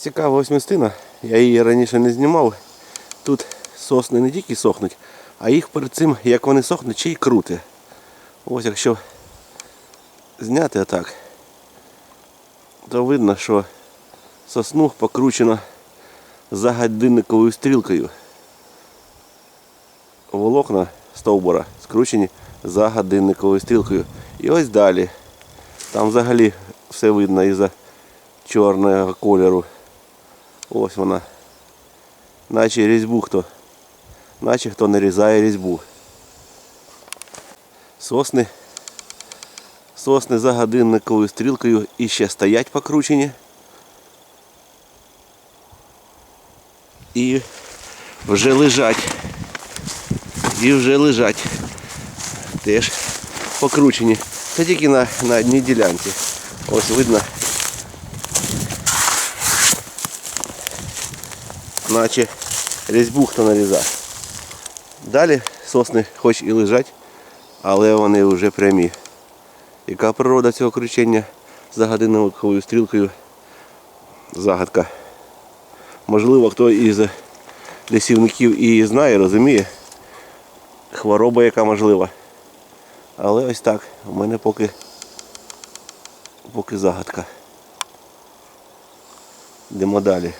Цікава ось містина. Я її раніше не знімав. Тут сосни не тільки сохнуть, а їх перед цим, як вони сохнуть, ще й крути. Ось якщо зняти отак, то видно, що сосну покручено за годинниковою стрілкою. Волокна стовбура скручені за годинниковою стрілкою. І ось далі. Там взагалі все видно із-за чорного кольору. Ось вона. Наче різьбу хто. Наче хто нарізає різьбу. Сосни. Сосни за годинниковою стрілкою і ще стоять покручені. І вже лежать. І вже лежать. Теж покручені. Це тільки на, на одній ділянці. Ось видно. Наче різьбу хто нарізав. Далі сосни хоч і лежать, але вони вже прямі. Яка природа цього кручення за годинниковою стрілкою? Загадка. Можливо, хто із лісівників і знає, розуміє. Хвороба яка можлива. Але ось так. У мене поки, поки загадка. Йдемо далі.